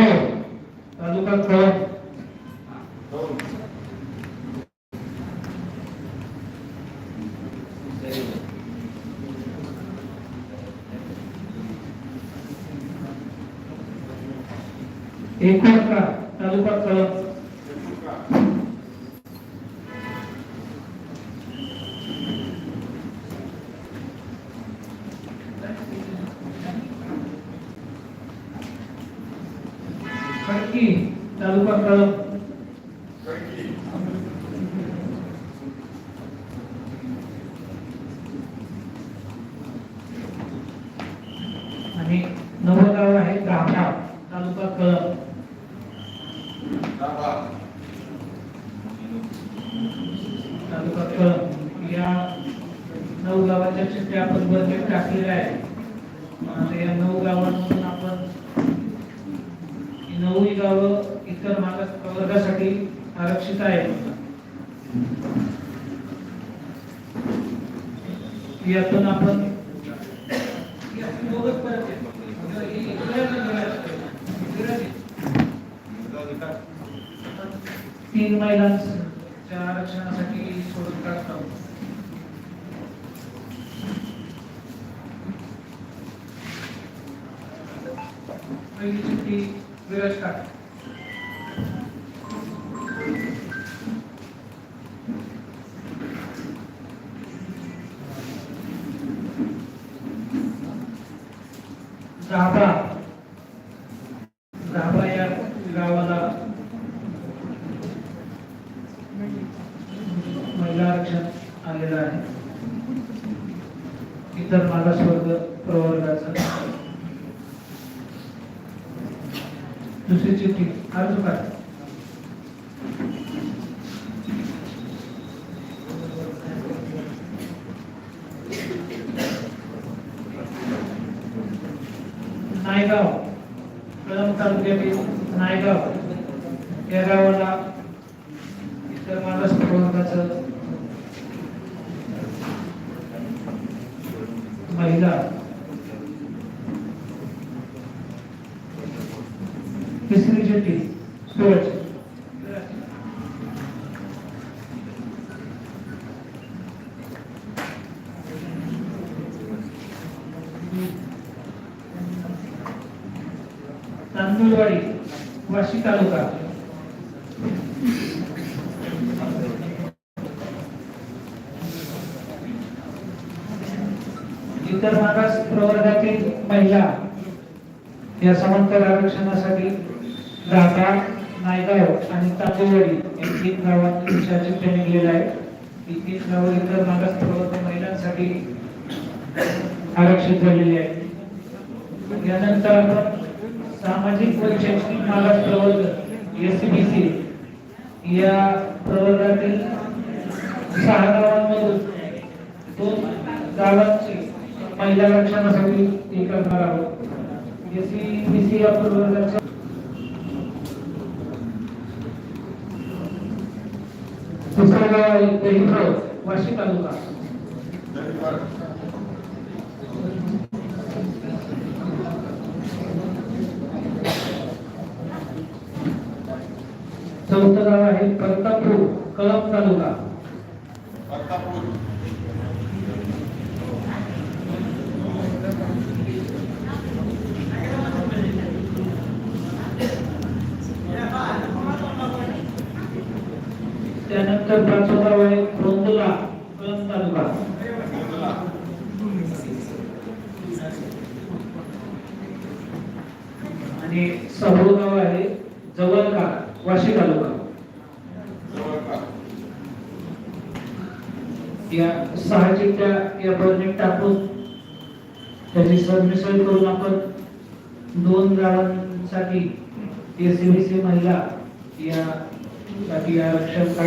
तालुका कळम एकूण तालुका कळम तालुका कर आणि नवं गाव आहे गाभा तालुका कळम तालुका कळम या नऊ गावाच्या चिठ्ठ्या आपण बजेट टाकलेल्या आहे या नऊ गावांमधून आपण ही नऊही गावं इतर मागास प्रवर्गासाठी आरक्षित आहेत यातून आपण तीन महिलांच्या आरक्षणासाठी सोडून काढतो पहिली सुट्टी विराज काढ. गाभा गाभा या गावाला. महिला आरक्षण आलेलं आहे. इतर मागासवर्ग प्रवर्गाचा. दुसरी चिठ्ठी. अर्ज काय नायगाव कळंब तालुक्यातील नायगाव या गावाला इतर मागास प्रवर्गाचं महिला तिसरी जेटी सूरज. तांदूळवाडी वाशी तालुका. इतर मागास प्रवर्गातील महिला या समांतर आरक्षणासाठी राधा नायगाव आणि तांदूळवाडी या तीन गावांनी चिठ्ठ्या निघलेल्या आहे ही तीन गावं इतर मागास प्रवर्ग महिलांसाठी आरक्षित झालेली आहे यानंतर सामाजिक व शैक्षणिक मागास प्रवर्ग एस बी सी या प्रवर्गातील सहा गावांमधून दोन गावांची महिला आरक्षणासाठी हे करणार आहोत. एस बी सी या प्रवर्गाच्या दुसरं गाव आहे दहिंद्र वाशी तालुका. चौथं गाव आहे प्रतापूर कळप तालुका. प्रतापूर. नंतर पाचवं गाव आहे रोंदला कळस तालुका. आणि सहावं गाव आहे जवळका वाशी तालुका. या सहा चिठ्ठ्या या प्रोजेक्ट टाकून त्याची सरमिसळ करून आपण दोन गावांसाठी एसीबीसी महिला या બાકી આ રક્ષક